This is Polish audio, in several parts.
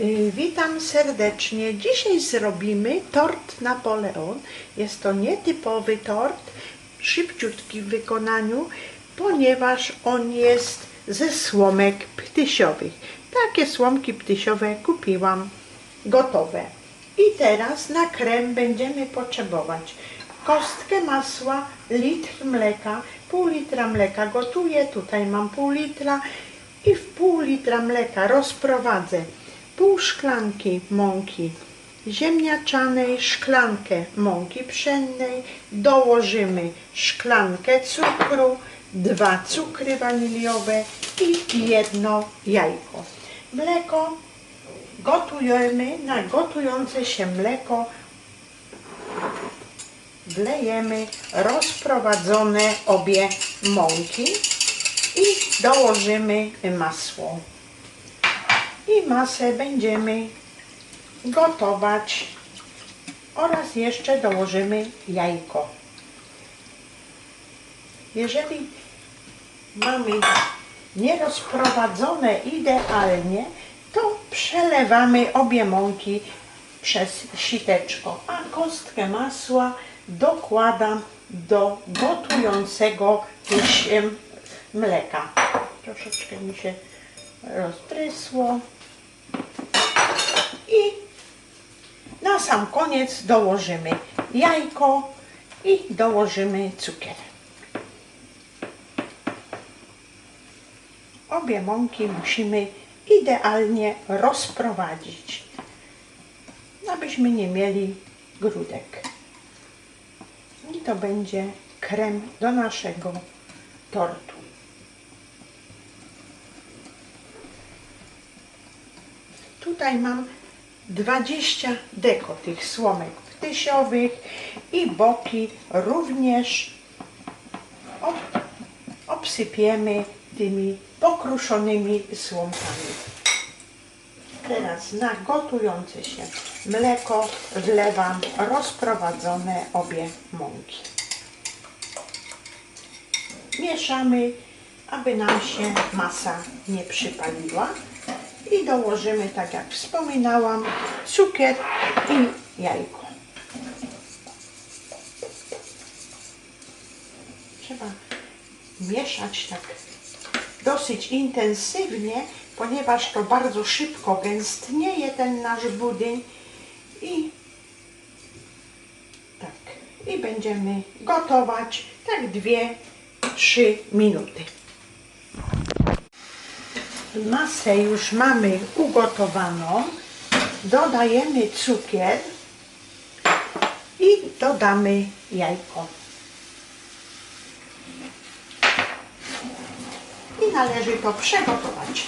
Y, Witam serdecznie. Dzisiaj zrobimy tort Napoleon. Jest to nietypowy tort, szybciutki w wykonaniu, ponieważ on jest ze słomek ptysiowych. Takie słomki ptysiowe kupiłam gotowe. I teraz na krem będziemy potrzebować kostkę masła, litr mleka, pół litra mleka gotuję, tutaj mam pół litra i w pół litra mleka rozprowadzę pół szklanki mąki ziemniaczanej, szklankę mąki pszennej, dołożymy szklankę cukru, dwa cukry waniliowe i jedno jajko. Mleko gotujemy na gotujące się mleko wlejemy rozprowadzone obie mąki i dołożymy masło. I masę będziemy gotować oraz jeszcze dołożymy jajko. Jeżeli mamy nierozprowadzone idealnie, to przelewamy obie mąki przez siteczko, a kostkę masła dokładam do gotującego em, mleka. Troszeczkę mi się rozprysło. I na sam koniec dołożymy jajko i dołożymy cukier. Obie mąki musimy idealnie rozprowadzić, abyśmy nie mieli grudek. I to będzie krem do naszego tortu. Tutaj mam 20 deko tych słomek ptysiowych i boki również ob, obsypiemy tymi pokruszonymi słomkami. Teraz na gotujące się mleko wlewam rozprowadzone obie mąki. Mieszamy, aby nam się masa nie przypaliła i dołożymy, tak jak wspominałam, cukier i jajko. Trzeba mieszać tak dosyć intensywnie, ponieważ to bardzo szybko gęstnieje ten nasz budyń i tak, i będziemy gotować tak 2-3 minuty. Masę już mamy ugotowaną. Dodajemy cukier i dodamy jajko. I należy to przegotować.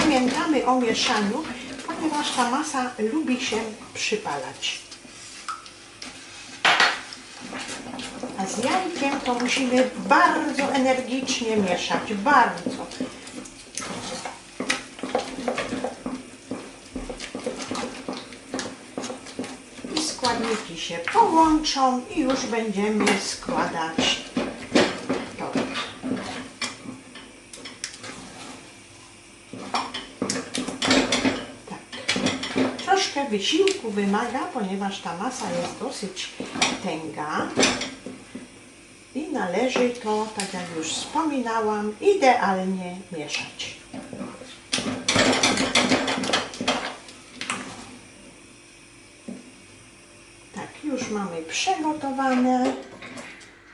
Pamiętamy o mieszaniu, ponieważ ta masa lubi się przypalać. Z jajkiem to musimy bardzo energicznie mieszać, bardzo. I składniki się połączą i już będziemy składać. Tak. Wysiłku wymaga, ponieważ ta masa jest dosyć tęga. Należy to, tak jak już wspominałam, idealnie mieszać. Tak, już mamy przygotowane.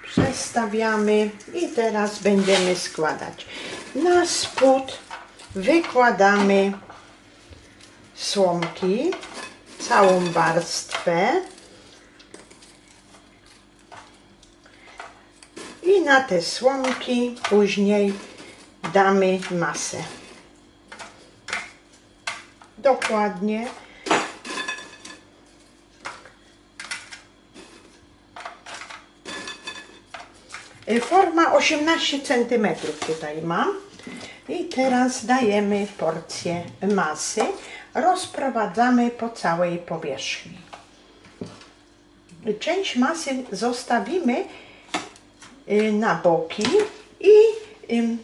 Przestawiamy i teraz będziemy składać. Na spód wykładamy słomki, całą warstwę. I na te słomki później damy masę. Dokładnie. Y, Forma 18 cm tutaj mam. I teraz dajemy porcję masy. Rozprowadzamy po całej powierzchni. część masy zostawimy na boki i ym,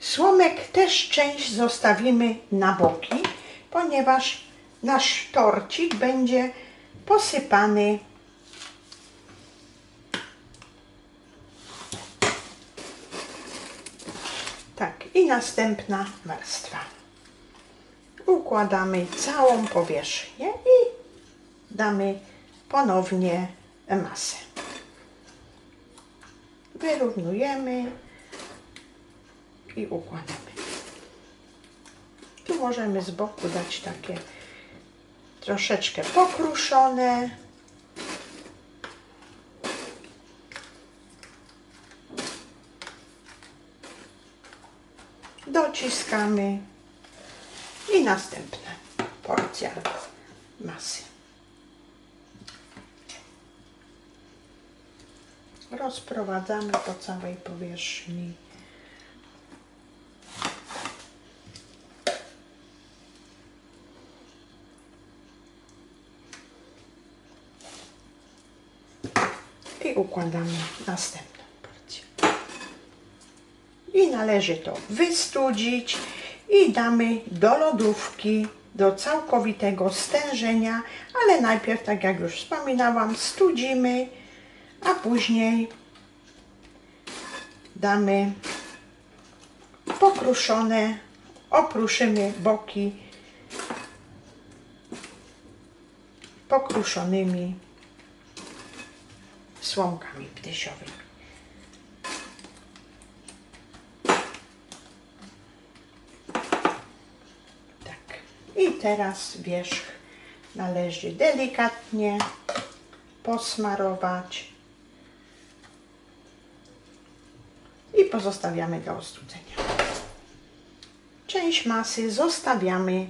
słomek też część zostawimy na boki, ponieważ nasz torcik będzie posypany tak i następna warstwa układamy całą powierzchnię i damy ponownie masę. Wyrównujemy i układamy. Tu możemy z boku dać takie troszeczkę pokruszone. Dociskamy i następna porcja masy. Rozprowadzamy po całej powierzchni. I układamy następną porcję. I należy to wystudzić i damy do lodówki do całkowitego stężenia, ale najpierw, tak jak już wspominałam, studzimy, a później damy pokruszone, opruszymy boki pokruszonymi słomkami ptysiowymi. Tak. I teraz wierzch należy delikatnie posmarować i pozostawiamy do ostudzenia. Część masy zostawiamy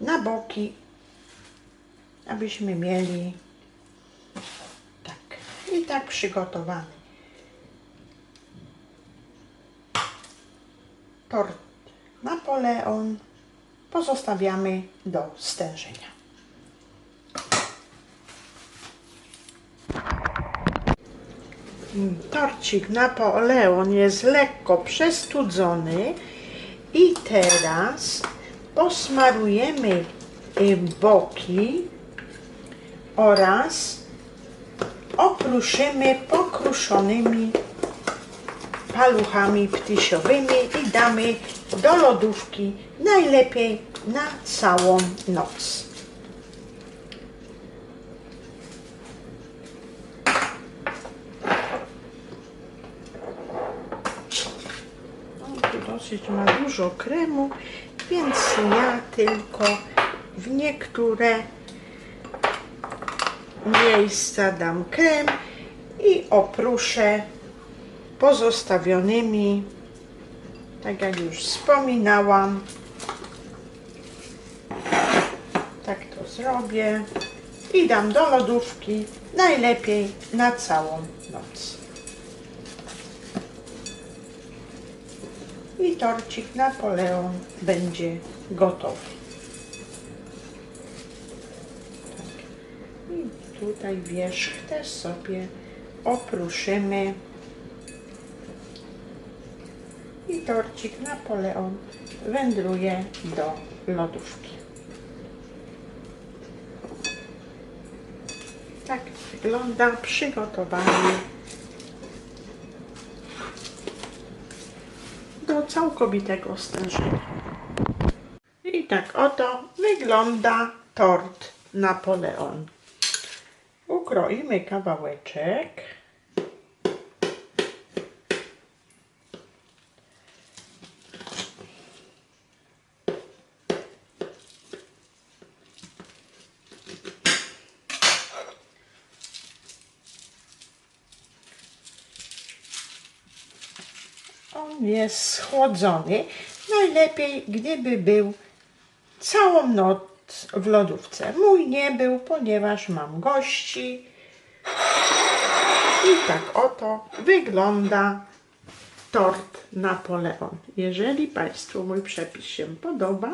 na boki, abyśmy mieli tak i tak przygotowany tort Napoleon pozostawiamy do stężenia. Torcik Napoleon jest lekko przestudzony i teraz posmarujemy y, boki oraz okruszymy pokruszonymi paluchami ptysiowymi i damy do lodówki najlepiej na całą noc. On tu dosyć ma dużo kremu, więc ja tylko w niektóre miejsca dam krem i opruszę pozostawionymi, tak jak już wspominałam. Tak to zrobię i dam do lodówki najlepiej na całą noc. I torcik Napoleon będzie gotowy. Tak. I tutaj wierzch też sobie opruszymy. I torcik Napoleon wędruje do lodówki. Tak wygląda przygotowanie do całkowitego stężenia. I tak oto wygląda tort Napoleon. Ukroimy kawałeczek. On jest schłodzony. Najlepiej, gdyby był całą noc w lodówce. Mój nie był, ponieważ mam gości. I tak oto wygląda tort Napoleon. Jeżeli Państwu mój przepis się podoba,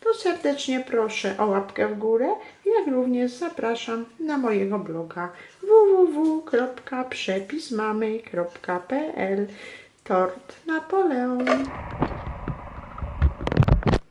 to serdecznie proszę o łapkę w górę, jak również zapraszam na mojego bloga www.przepismamy.pl Tort Napoleon.